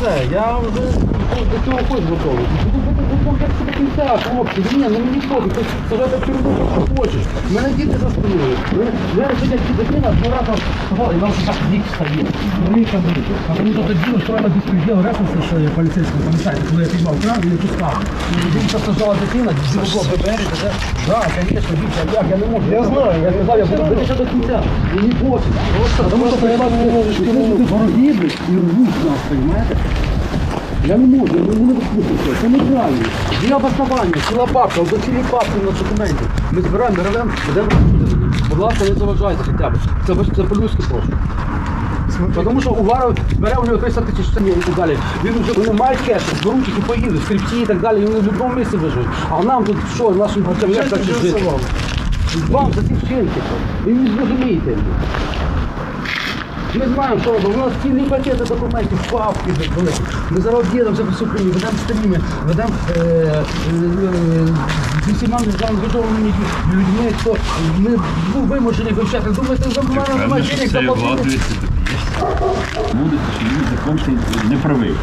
все, я вже до цього хоч готовий. Ну, як це до кінця, хлопці, ні, ну мені пофіг, ти сажати в тюрму, що хочеш. Мене діти за спиною. Мене мене сидять ці дитина, два рази сказали, і нам так вік стає. Ну, мені там буде. А мені то тоді устроїла безпреділ ресурси, що я поліцейський, пам'ятаєте, коли я піймав кран, він пускав. Він просто стала дитина, було ББР, і. Так, звісно, дівча, як, я не можу. Я знаю, я сказав, я буду дивитися до кінця. Мені пофіг. Тому що я вас вороги, блядь, і рвуть нас, розумієте? Я не можу, я не допустити. Це неправильно. Є обоснування, ціла папка, до цілі папки на документі. Ми збираємо, ми ревемо, розслідування. Будь ласка, не заважайте хоча б. Це, це по-людськи прошу. Тому що Уваров бере у нього 300 тисяч штанів і так далі. Він вже вони мають кеш, беруть їх і поїдуть, скрипці і так далі, і вони в будь-якому місці виживуть. А нам тут що, нашим батькам як так жити? Вам за ці вчинки. Ви не зрозумієте. Ми знаємо, що робимо. У нас цілі пакети документів, папки великі. Ми зараз об'єднамося по Україні, ведемо стріми, ведемо з усіма е, зі всіма заангажованими людьми, хто ми ну, вимушені вивчати. Думаєте, за мене немає денег за це що він закон не правий.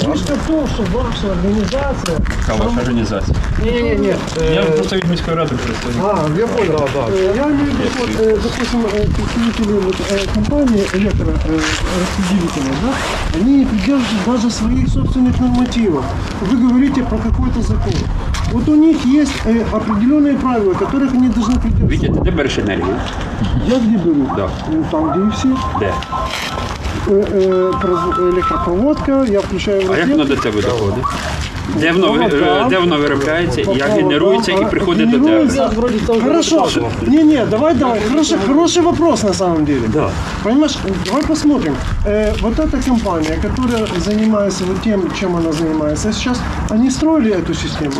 Фішка в тому, що ваша організація. Яка ваша організація? Ні, ні, ні. Я просто від міської ради представник. А, я понял. Э, Я имею в виду, вот, э, допустим, э, представители вот, э, компании электрораспределителя, да, они не придерживаются даже своих собственных нормативов. Вы говорите про какой-то закон. Вот у них есть э, определенные правила, которых они должны придерживаться. Вітя, ти де береш енергію? Я где беру? Да. Ну, Там, где и все. Де? Э, э, произ- электропроводка, я включаю в А як воно до тебе доходить? Де воно, ви- е, де воно виробляється, і як генерується і приходить до тебе? Генеруется. Вроде це вже Хорошо. розказував. Не-не, давай, давай. Хороший, хороший вопрос на самом деле. Да. Понимаешь, давай посмотрим. Э, вот эта компания, которая занимается вот тем, чем она занимается сейчас, они строили эту систему?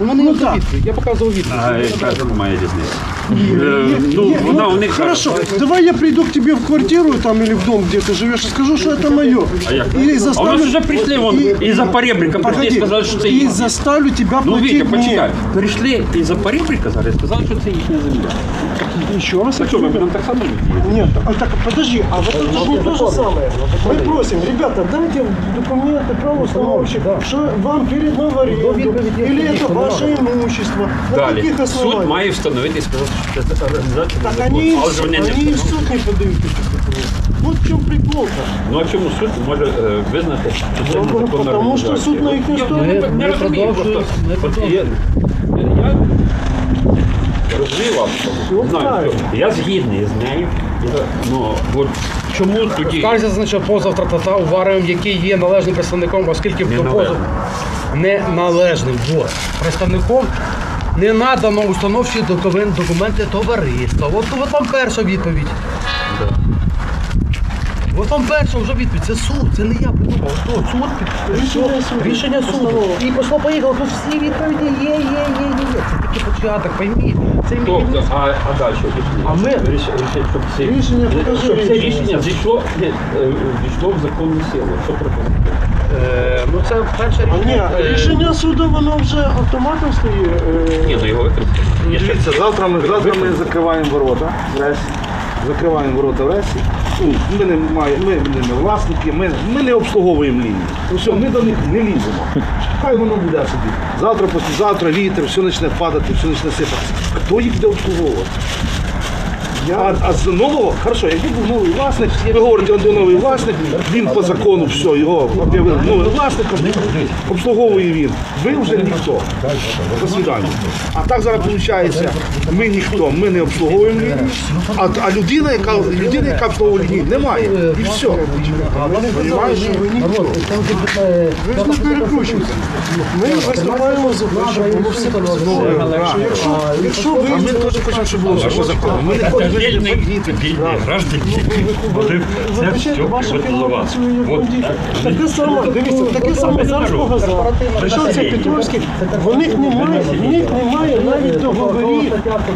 У мене Ну, є так. відповідь, я показував відповідь. А яка має різниця? Е, Нет, Ну, нет, вона у них Хорошо, давай я приду к тебе в квартиру там или в дом, где ты живешь, и скажу, что это мое. А як? И А у нас заставлю... вже прийшли вон и- із-за поребрика, прийшли і Погоди, сказали, що це и їхня. заставлю тебя Ну, платить Вітя, мне. почекай. Прийшли із-за поребрика зараз і сказали, що це їхня земля. Еще раз. Так що, ми будемо так само діяти? Нет, а так подожди, а вот это же не то же самое. Мы просим, ребята, дайте документы, правоустановщик, что вам передано в аренду, или это ваше имущество. На Далі. каких Суд основаниях? має встановити і сказати, що це організація. Так они, и в Але ж вони не и в суд не подают этих документов. Вот в чем прикол Ну а чому суд може е, визнати, що це Ну, незаконна потому що організація? суд на їхню сторону. Ми- не ми розумію продовжуємо, просто. ми От. Я я- розумію вас. Ну, Знаю, правильно. що я згідний з нею. Я- Ну, от чому тоді? Скарзі зазначив позов тратата Уваревим, який є належним представником, оскільки до Неналежним. позову неналежним вот. представником не надано установчі документи товариства. От, от вам перша відповідь. От вам перша вже відповідь. Це суд, це не я придумав. От, суд, під- Рішення суду. рішення суду. І пішло поїхало, тут всі відповіді є, є, є, є, є. Це тільки початок, пойміть. Це мій Тобто, а, а далі? А ми- Ріш- ріш- щоб це, Рішення покажи щоб це рішення. рішення зійшло, ні, е, війшло в законну силу. Що пропонує? Е, ну це перше А рішення. ні, Е, рішення суду, воно вже автоматом стає. е, Ні, ну його використати. Дивіться, завтра ми, завтра ми закриваємо ворота в. Закриваємо ворота в Ресі. Ми не маємо, ми не власники, ми, ми не обслуговуємо лінії. Ну, все, ми до них не ліземо. Хай воно буде собі. Завтра, післязавтра вітер, все почне падати, все почне сипатися. Хто їх буде обслуговувати? А, а з нового, хорошо, якби був новий власник, ви говорите, он новий власник, він по закону все, його об'явили новим власником, обслуговує він. Ви вже ніхто. До свидання. А так зараз виходить, ми ніхто, ми не обслуговуємо лінію, а, а людина, яка людина, яка обслуговує лінію, немає. І все. Понімаєш? Ви ж не перекручуєте. Ми виступаємо за те, щоб було все по. Якщо ви А ми теж хочемо, щоб було все по закону. Ми не хочемо Отдельный, отдельный граждане, може це все працює як От так. Таке саме, дивіться, таке саме зараз по газам. Прийшов це Петровський, в них немає, в них немає навіть договорів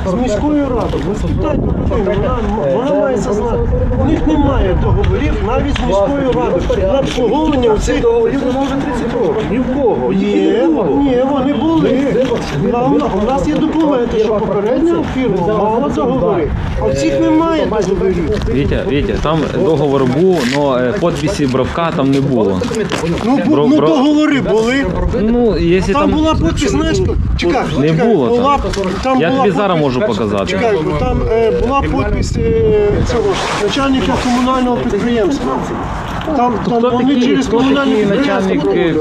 з міською радою. Ви спитайте у вона, вона має це знати. В них немає договорів навіть з міською радою на обслуговування у цих договорів не може 30 років. Ні в кого. Ні, ні, вони були. У нас є документи, що попередня фірма мала договори. А цих немає договорів. Вітя, Вітя, там договор був, але подписі Бровка там не було. Ну, бу- Бро- ну бро- договори були. Ну, якщо Там там була подпись, знаєш, чекай, Не чекай, було була, там Я була тобі зараз можу показати. Чекай, бо там е, була подпись е, цього начальника комунального підприємства. Там, там Хто вони такий, через хто комунальне такий начальник е,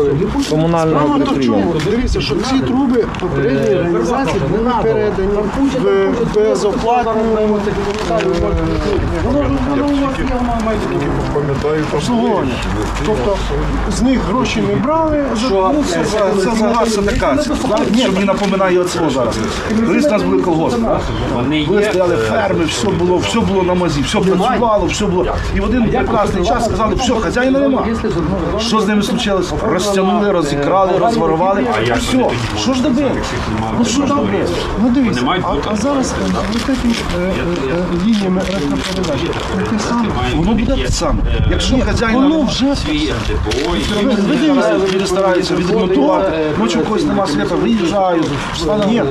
комунального Справа то в чому? підприємства? Дивіться, що ці труби попередньої організації були передані в безоплатну обслуговування. Тобто з них гроші не брали, Що ну, це, все, це, це була садикація. Що мені напоминає оцього зараз. Колись у нас були колгоспи. Вони стояли е, ферми, все було, все було на мазі, все працювало, все було. І в один прекрасний час сказали, все, хазяїна нема. Що з ними случилось? Розтягнули, розікрали, розворували. Все, що ж добили? Ну що ж добили? Ну дивіться, а, а зараз е, ось такі е, е, е, лініями електропередач. Таке саме. Воно буде те саме. Якщо хазяїна Воно вже ви дивіться, люди стараються відремонтувати. Ночі у когось нема світа, виїжджають, Ні,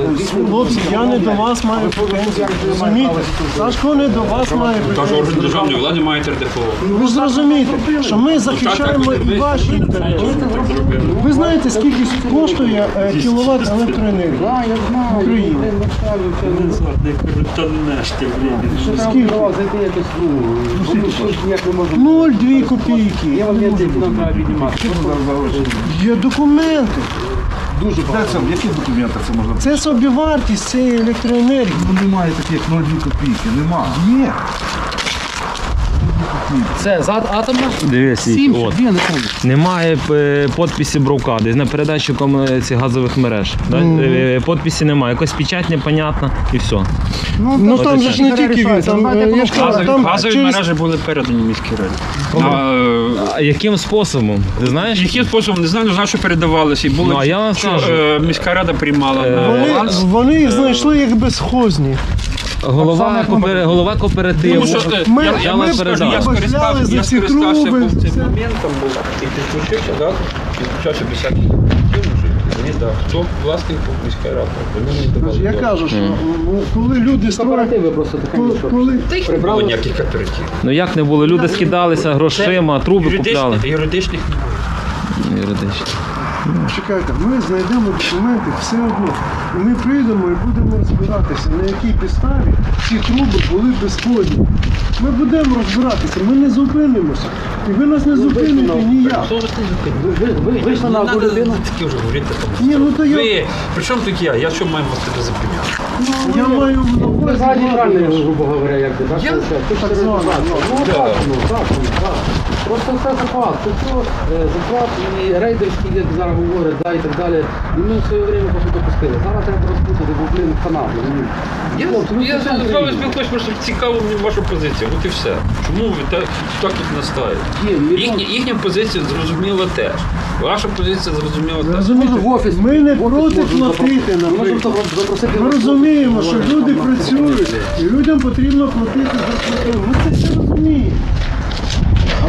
хлопці, я не до вас маю претензій. Розумієте? Сашко не до вас має претензій. орган державної влади мають РДПО. Ви ж зрозумієте, що ми захищаємо і ваші інтереси. Ви знаєте, скільки коштує е, кіловат електроенергії? В Україні. Скільки? права зайти якось, ну, ну, що ж ніяк не можу. 0,2 копійки. Є документи. Дуже багато. Це, в яких це можна? Це собівартість цієї електроенергії. Ну, Немає таких 0,2 копійки, нема. Є. Це за атомна? Дивись, Сім, от. дві, не помню. Немає е, підписі Бровка, десь на передачі кому- цих газових мереж. Да? Е, Підписі немає, якась печать непонятна і все. Ну там же ж не тільки він, там, е, я ж кажу, Газові, там газові через мережі були передані міській раді. А, е, А яким способом? Ти знаєш? Яким способом не знаю, не знаю, що передавалося. І було, Ну, а я вам що скажу. е, міська рада приймала на Вони, баланс. вони їх знайшли як безхозні. Голова, копер... голова кооперативу. Тому що, е, Ми- я, я, ми вам скажу, я скористався, я скористався був цим моментом, був, і підключився, да? підключався без всяких хто власник був міська рада, вони мені давали. Я кажу, що ну, коли люди Кооперативи просто таке. коли, було ніяких кооперативів. Ну як не було? Люди скидалися грошима, труби купляли. Юридичних, юридичних Юридично. Чекайте, ми знайдемо документи все одно. І ми прийдемо і будемо розбиратися, на якій підставі ці труби були безходні. Ми будемо розбиратися, ми не зупинимося. І ви нас не зупините ніяк. Ж Ви- ви- Вийшла на людину. таке вже говорити. Ні, ну то я, Ви, при чому тут я? Я що маю вас тебе запевняти? я маю на Ви увазі. грубо говоря, як би? Я- так звано. Ну, так, ну, так, ну, так. Просто все захват. Це все е, захват і рейдерський, як зараз говорять, да, і так далі. І ми в своє время просто допустили. Зараз треба розпутати, бо, блин, канал. Я, я з вами спілкуюсь, просто цікаво мені ваша позиція. От і все. Чому ви так, так тут настаєте? Їхня, їхня позиція зрозуміла теж. Ваша позиція зрозуміла теж. Розумієте, в офіс. ми не в офіс проти платити, запро- запросити. Ми розуміємо, що люди працюють, і людям потрібно платити за квартиру. Ми це все розуміємо.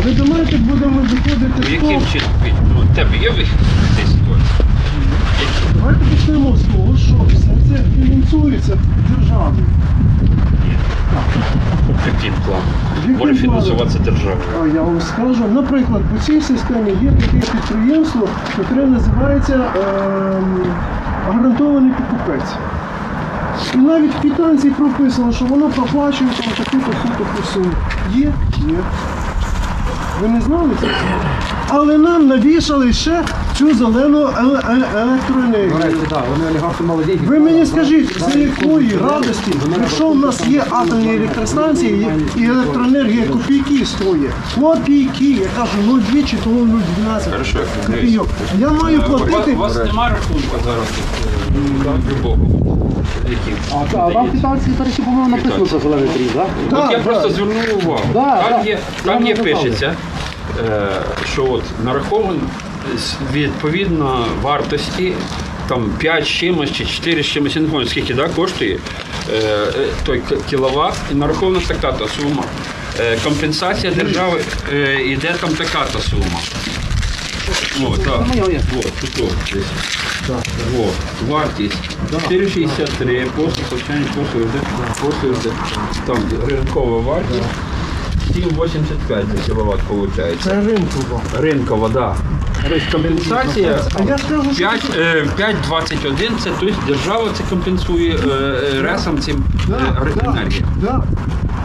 Але давайте будемо виходити Ну, з Яким чином? Ну, тебе є вихід з цієї ситуації? Давайте почнемо з того, що все це фінансується державою. Яким планом? Яким Може планом? фінансуватися держава. А я вам скажу, наприклад, по цій системі є таке підприємство, яке називається ем, гарантований покупець. І навіть в квитанції прописано, що воно проплачує там таку-то таку суму. Є? Є. Ви не знали це? Але нам навішали ще цю зелену еле- еле- електроенергію. Вони олігархи молоді. Ви мені скажіть, за якої радості, якщо в нас є атомні електростанції і електроенергія копійки стоїть. Копійки, я кажу 0,2 чи того 0,12 Хорошо, копійок. Я маю У вас, платити. у вас немає рахунку зараз е, любого. А, а вам квитанції, до речі, по-моєму, написано про зелений трій, так? От я просто звернув увагу. Да, там да. є, Я там не є пишеться, е, що от нарахований з- відповідно вартості там 5 з чимось чи 4 з чимось, я не пам'ятаю, скільки да, коштує е, е, той к- кіловат, і нарахована така-та сума. Е, компенсація держави е, йде там така-та сума. О, так. Вот, тут от десь. Вот, вартість 4,63, просто почання послуги, послуги, там ринкова вартість 7,85 за кіловат виходить. Це. Ринкова, да. Тобто компенсація А я скажу, що 5, е, 5,21 це тобто держава це компенсує е, е, ресам цим е, да.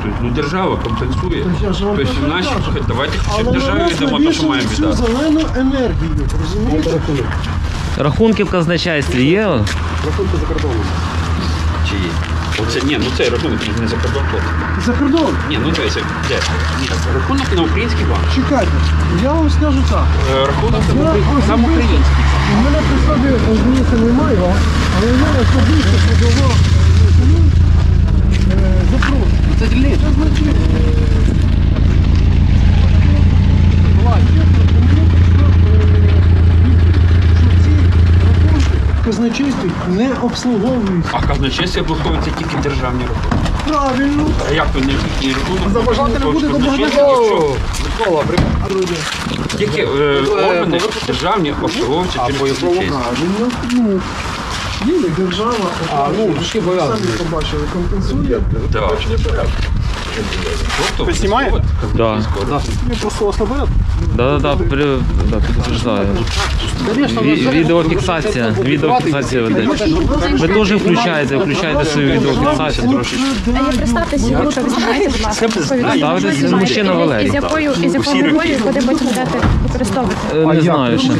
Тобто, ну, держава компенсує. Тобто, наші, давайте державі віддамо те, що маємо віддати. зелену енергію, розумієте? Рахунки в казначействі є? Рахунки за кордоном. Чи є? Оце, ні, ну це рахунок не за кордон платить. За кордон. Ні, ну дивися, де? Ні, рахунок на український банк. Чекайте, я вам скажу так. Е, Рахунок на український. У мене при собі здається немає, але я особисто подавав е, запрос. Це дільниця. Це значить, казначействі не обслуговують. А казначейство блокується тільки державні рахунки. Правильно. А як то не їхній рахунок? Забажати не буде, то Казначейство, багато. якщо Тільки е, органи державні обслуговуються через казначейство. Правильно. Ну, є держава, А, ну, ви всі самі побачили, компенсує. Да. Тобто, знімає? Да. Мені просто вас наперед. Да, да, да, при, да, підтверждаю. Ві- Відеофіксація, відеофіксація ведеться. Ви теж включаєте, включаєте свою відеофіксацію трошки. А представтеся, якщо ви знаєте, будь ласка, Ставитесь, мужчина Валерій. Із якою, із якою будете будете використовувати? Е, Не знаю ще.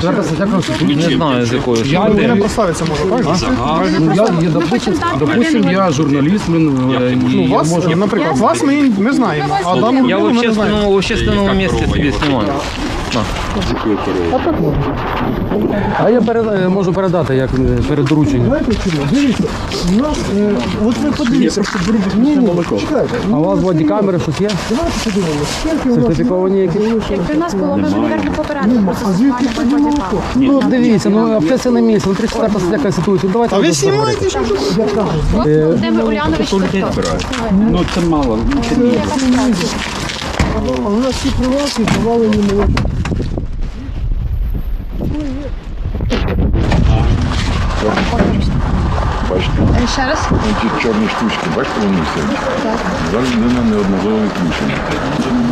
Не знаю з якою. Що ви представиться можу, так? Ну, я, я, допустим, допустим, я журналіст, блин, е, ну, вас, я, наприклад, вас ми знаємо, а дану Я в ми не знаємо. в общественному місці собі А я перед, можу передати, як е, перед дорученням. Знаєте чому? Дивіться, у нас, е, от ви подивіться, ні, ні, чекайте, А у вас бодікамери щось є? давайте подивимося, скільки у нас Сертифіковані якісь? Якби в нас було, ми б, мабуть, попередили про а звідки тоді молоко? Ну, дивіться, ну, общественне місце, ну, 34 стаття Конституції, ну, давайте. А ви знімаєте? Володимир Улянович Тихто. Ну це мало. А у нас всі приватні завалені молоко. Ще раз. Ті чорні штучки, бачите, вони всі? Зараз людина неодноразово відключена.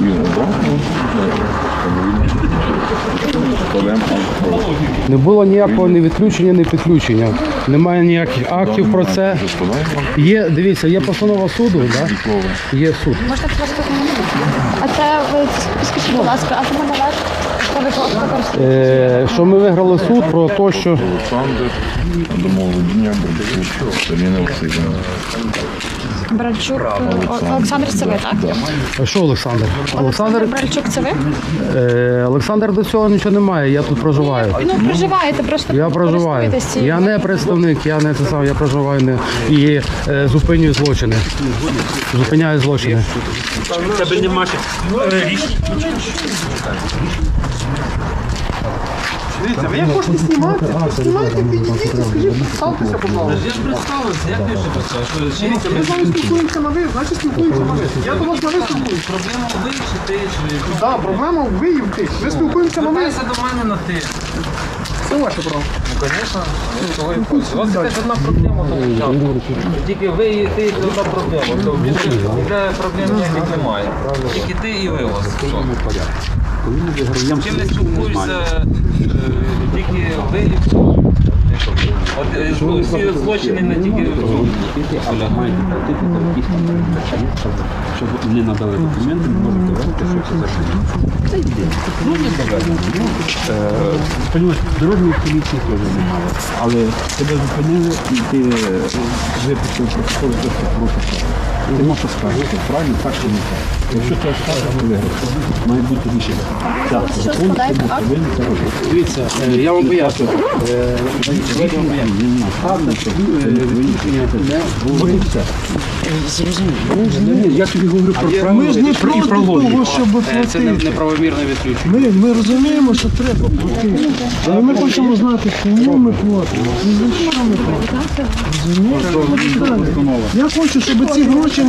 Він обрав, Не було ніякого ні відключення, ні підключення. Немає ніяких актів про це. Є, дивіться, є постанова суду, да? є суд. Можна просто А це ви скажіть, будь ласка, а чому належить? Е, що ми виграли суд про те, що Олександр, домовлення, Селіна Васильівна. Бральчук О- Олександр, це ви, так? А що Олександр? Олександр, Бральчук, це ви? е, Олександр до цього нічого немає, я тут проживаю. Ну, проживаєте, просто Я проживаю. користуєтесь цією Я не представник, я не це сам, я проживаю не і е, зупинюю злочини. Зупиняю злочини. Тебе нема ще Дивіться, ви як хочете знімати, знімайте, підійдіть, скажіть, представтеся, будь ласка. Дивіться, ми з вами спілкуємося на ви, значить спілкуємося на ви. Я до вас на ви спілкуюся. Проблема ви чи ти, чи Так, проблема ви і ти. Ми спілкуємося на ви. до мене на ти. Це ваше право. У вас якась одна проблема тому Тільки ви і ти це одна проблема. То більше ніде проблем ніяких немає. Тільки ти і ви у вас. Чим не спілкуєшся, е, тільки ви і все. От е, всі злочини не тільки в цьому. але маєте платити причини, щоб не надали документи, можете говорити, що це за. Це єдине. Ну, не доведено. Ну, е, дорожньої поліції теж немає. Але тебе зупинили і ти виписав протокол, що порушив. Ти можеш скажете, правильно, так чи не так. Якщо ти скажеш, то виграш. Має бути рішення. Так, закон це повинен це робити. Дивіться, я вам поясню. Я тобі говорю про правила Ми ж не і проти того, щоб платити. неправомірне відключення. Ми, ми розуміємо, що треба платити. Але ми хочемо знати, чому ми платимо. І за що ми платимо. Я хочу, щоб ці гроші гроші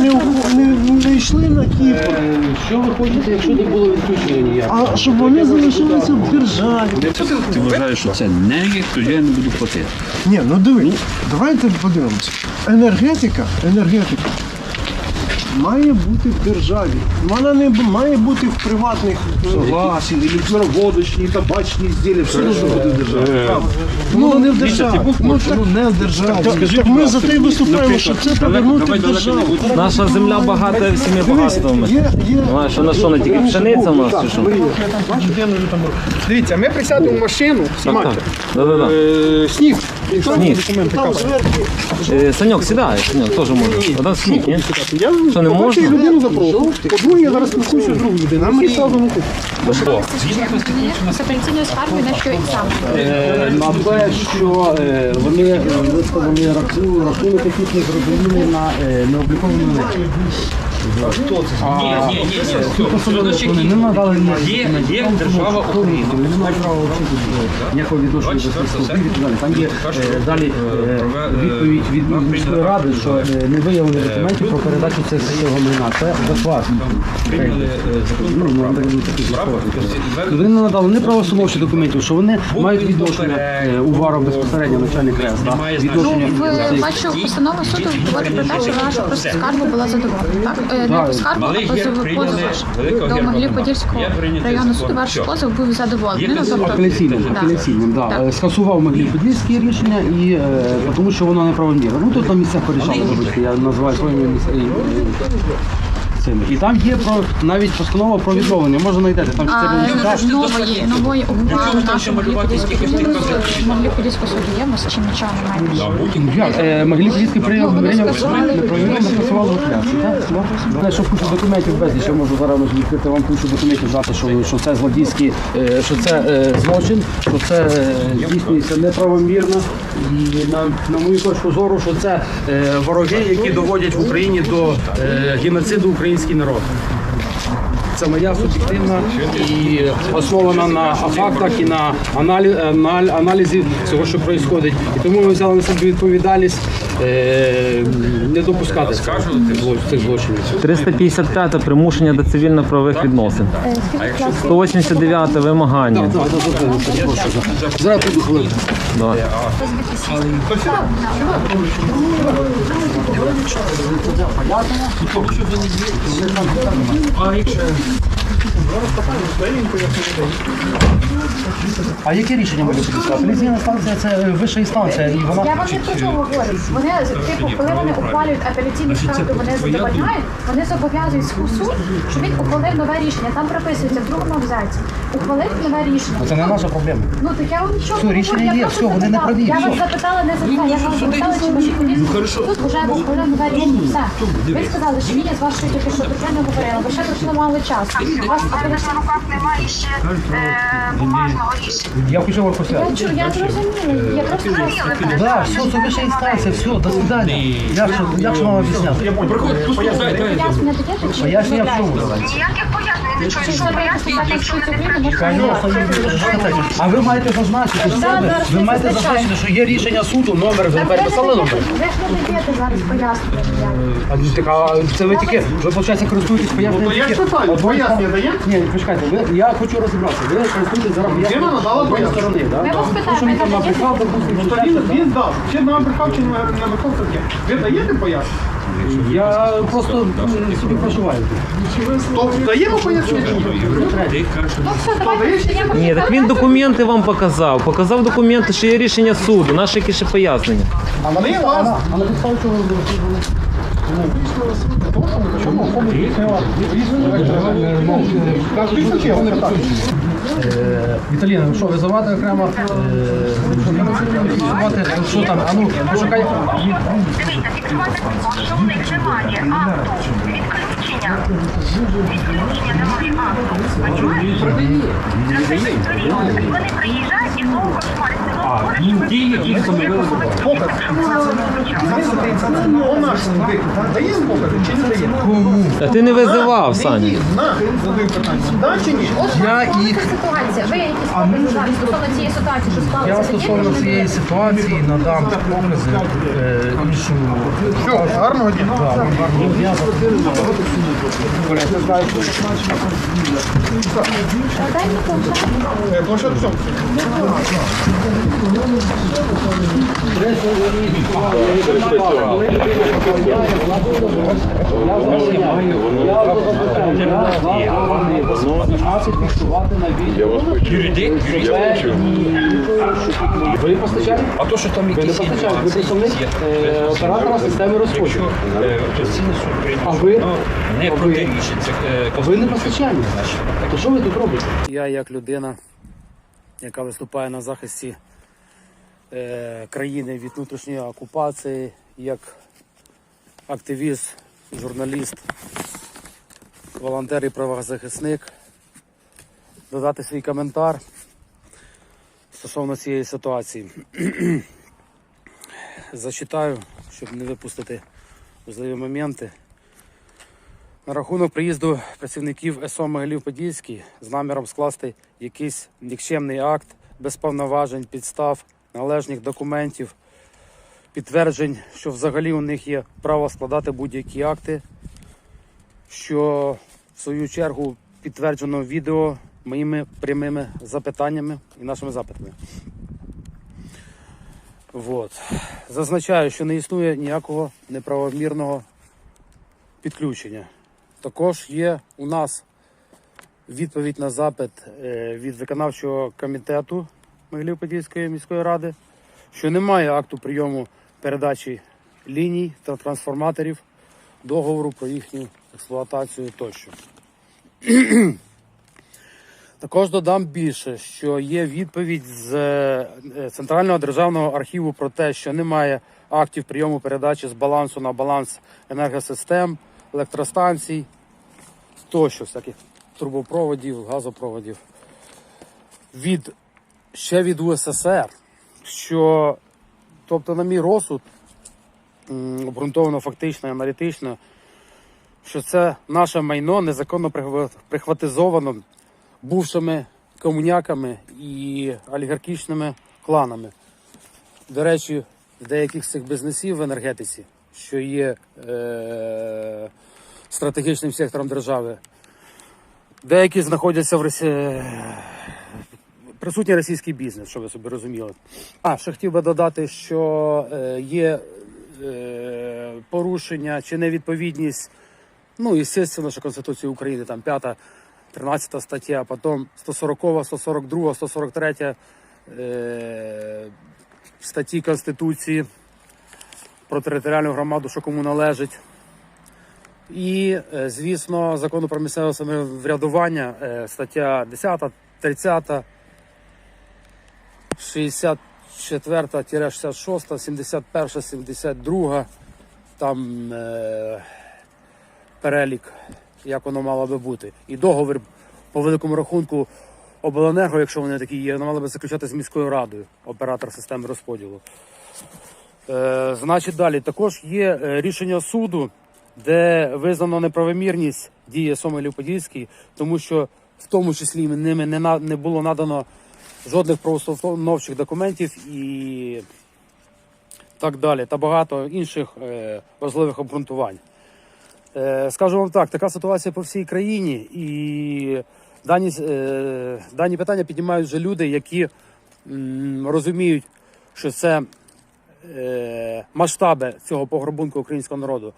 не, не, не йшли на Кіпр, Е, Що ви хочете, якщо не було відключення ніяк? а щоб вони залишилися в державі. Ти вважаєш, що це не є, то я не буду платити. Ні, ну диви, давайте подивимося. Енергетика, енергетика має бути в державі. Вона не б- має бути в приватних. е, Согласен, електроводочні, табачні зділля, все должно бути в державі. правда. Ну не в державі. Ну, так, Ну не в державі. так, так ми за те й виступаємо, щоб це повернути в державу. Наша земля багата всіми багатствами. Є, є. Що на що не тільки пшениця у нас чи що? Дивіться, ми присядемо в машину, знімайте. Да-да-да. Е, Сніг. Сніг. Е, Саньок, сідай, Саньок, теж. А там сніг, ні? Я Що, не можна? людину запрошую. По-друге, я зараз спілкуюся з другою людиною. Мені сразу не тут. З апеляційною скаргою на що і саме. Е, На що е, вони е, раху- рахунок технічних розуміння на е, необліковані. Ні, ні, ні, ні. Не надали Є, є держава Україна. Е, ніякого відношення до спілки і так далі. Там є е, далі е, відповідь від міської ради, що е, не виявлені документів про передачу цих цього майна. Це захват. Ну, ну, так, ну, такі захвати. Вони не надали не правоустановчі документів, що вони мають відношення е, увару безпосередньо начальник РЕС. да, Ну, Відношення ви бачу, постанова суду говорить про те, що наша просто скарга була задоволена. Так? Е, Не по а позов позов до прийнятий районного закон. суду. Ваш позов був задоволений. Ну, тобто, Апеляційним, да. апеляційним, да. Е, Скасував могли Подільське рішення і е, тому що воно неправомірно. Ну тут на місцях порішали, я називаю своїми місцями. Цими. І там є про навіть постанова про відновлення. Може знайдете там А чотири листа. нової, нової Могилів-Подільського суду, Могилів-Подільського суду є, ми з чим нічого не маємо. Як? Е, Могилів-Подільський прийняв Ну, скасував. Так? Да. Знаю, що кучу документів безліч, я можу зараз відкрити вам кучу документів, знати, що, що це злодійський, е, що це е, злочин, що це е, здійснюється неправомірно. І на, на мою точку зору, що це е, вороги, які доводять в Україні до е, геноциду український народ. Це моя суб'єктивна і основана на фактах і на аналіз, аналізі цього, що відбувається. І тому ми взяли на себе відповідальність е, не допускати цих зло- злочинів. 355 примушення до цивільно-правових відносин. 189 вимагання. Да, да, да, да, да, прошу, да. Зараз піду хвилинку. Давай. А яке рішення може бути? Апеляційна станція це е, вища інстанція, і вона Я вам не про чого говорю. Вони типу, коли вони ухвалюють апеляційну скаргу, вони задовольняють, вони зобов'язують суд, що він ухвалив нове рішення. Там прописується в другому абзаці. Ухвалив нове рішення. це не наша проблема. Ну так я вам нічого Все, рішення є, все, вони не праві, Я вас запитала не за це. Я вас запитала, чи ваші поліції тут вже ухвалив нове рішення. Все. Ви сказали, що він з вашою тільки що не говорила, ви ще не мали часу. У вас на руках немає ще е, бумажного рішення. Я хочу посвятити. я зрозуміла. Я просто вас Да, все, це вища інстанція, все, до свидання. Як що, як що вам об'ясняти? Приходь, послухайте. пояснення чи Пояснення в чому? Ніяких пояснень не чую, що пояснення, якщо не Конечно, А ви маєте зазначити в себе, ви маєте зазначити, що є рішення суду, номер, ви переписали номер. Ви ж не даєте зараз пояснення. А, ну, так, а це ви тільки, ви, виходить, користуєтесь поясненням я тільки ж питаю, одної пояснення сторони. дає? Ні, почекайте, ви, я хочу розібратися. Ви користуєтесь зараз поясненням надала одної пояснення. сторони. Да? Ми вас То, що він ви там даєте? написав, допустимо, Ну, то він, він дав. Чи нам брехав, чи не брехав, це. Ви даєте пояснення? Я просто собі проживаю. То даємо пояснення? ні? Ну я Ні, так він документи вам показав. Показав документи, що є рішення суду. Наші які ще пояснення. А ми вас А на підставі чого ви Кажуть, що чого не так. Е, Віталіна, ну що, визивати окремо? Фіксувати, що там? А ну, пошукай. Дивіться, фіксувати них немає акту відключення. Відключення немає акту. Понімаєте? Це. Вони приїжджають і знову кошмарять. Знову Ті, які встановили Ну, наш виклик. Даємо покази чи не даємо? А ти не визивав, Саня. На, задаю питання. Да чи ні? Я їх ситуація. Ви якісь покази стосовно цієї ситуації, що Я стосовно цієї ситуації надам покази е, іншому. Все, гарного дня. Е. Я вас почув. Я почув. Ви постачальник? А то, що там Ви не якісь постачальник, ви нюанси, представник є, е, оператора системи розподілу. е, Конституційний суд прийняв, А ви? що не А ви? протирічить це, е, Ви не постачальник. То що ви тут робите? Я як людина, яка виступає на захисті е, країни від внутрішньої окупації, як активіст, журналіст, волонтер і правозахисник, додати свій коментар стосовно цієї ситуації. Зачитаю, щоб не випустити важливі моменти. На рахунок приїзду працівників СО Могилів-Подільський з наміром скласти якийсь нікчемний акт без повноважень, підстав, належних документів, підтверджень, що взагалі у них є право складати будь-які акти, що в свою чергу підтверджено відео моїми прямими запитаннями і нашими запитами. Вот. Зазначаю, що не існує ніякого неправомірного підключення. Також є у нас відповідь на запит е, від виконавчого комітету Могилів-Подільської міської ради, що немає акту прийому передачі ліній та трансформаторів, договору про їхню експлуатацію тощо. Також додам більше, що є відповідь з е, Центрального державного архіву про те, що немає актів прийому передачі з балансу на баланс енергосистем, електростанцій, тощо, всяких трубопроводів, газопроводів. Від, ще від УССР, що, тобто, на мій розсуд, обґрунтовано фактично і аналітично, що це наше майно незаконно прихватизовано бувшими комуняками і олігархічними кланами. До речі, в деяких з цих бізнесів в енергетиці, що є е- стратегічним сектором держави, деякі знаходяться в Росії. Присутній російський бізнес, що ви собі розуміли. А, ще хотів би додати, що е, є е, порушення чи невідповідність, ну, і що Конституції України, там 5, 13 стаття, а потім 140, 142, 143 е, статті Конституції про територіальну громаду, що кому належить. І, е, звісно, закону про місцеве самоврядування, е, стаття 10, 30, 64-66, 71, 72, там е, перелік, як воно мало би бути. І договір по великому рахунку обленерго, якщо вони такі є, воно мало би заключати з міською радою, оператор системи розподілу. Е, значить, далі також є е, рішення суду, де визнано неправомірність дії Сомелів Подільський, тому що в тому числі ними не, не було надано жодних правоустановчих документів і так далі, та багато інших е, важливих обґрунтувань. Е, скажу вам так, така ситуація по всій країні, і дані, е, дані питання піднімають вже люди, які м, розуміють, що це масштаби цього пограбунку українського народу.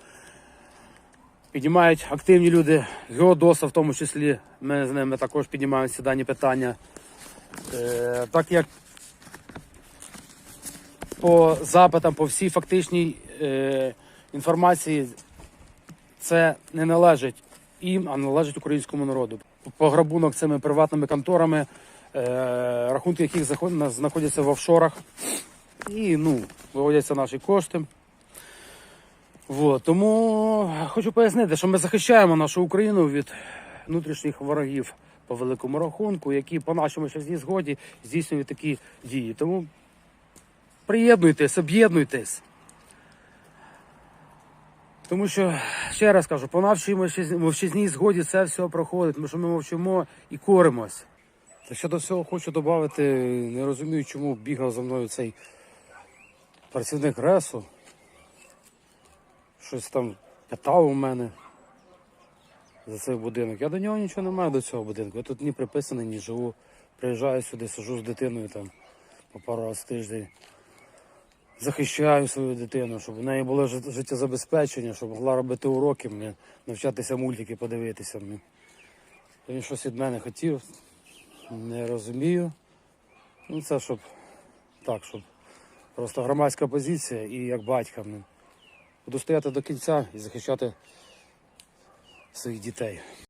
Піднімають активні люди, геодоса в тому числі. Ми з ними також піднімаємо ці дані питання. Е, так як по запитам, по всій фактичній е, інформації, це не належить їм, а належить українському народу. Пограбунок цими приватними конторами, е, рахунки яких знаходяться в офшорах, і ну, виводяться наші кошти. Вот. Тому хочу пояснити, що ми захищаємо нашу Україну від внутрішніх ворогів по великому рахунку, які по нашому щасній згоді здійснюють такі дії. Тому приєднуйтесь, об'єднуйтесь. Тому що, ще раз кажу, по нашій мовчазній згоді це все проходить, тому що ми мовчимо і коримось. Ще до всього хочу додати, не розумію, чому бігав за мною цей працівник РЕСу. Щось там питав у мене за цей будинок. Я до нього нічого не маю до цього будинку. Я тут ні приписаний, ні живу. Приїжджаю сюди, сижу з дитиною там по пару разів в тиждень. Захищаю свою дитину, щоб в неї було життєзабезпечення, щоб могла робити уроки, мені, навчатися мультики, подивитися. Мені. Він щось від мене хотів, не розумію. Ну, це щоб так, щоб просто громадська позиція і як батька. Буду стояти до кінця і захищати своїх дітей.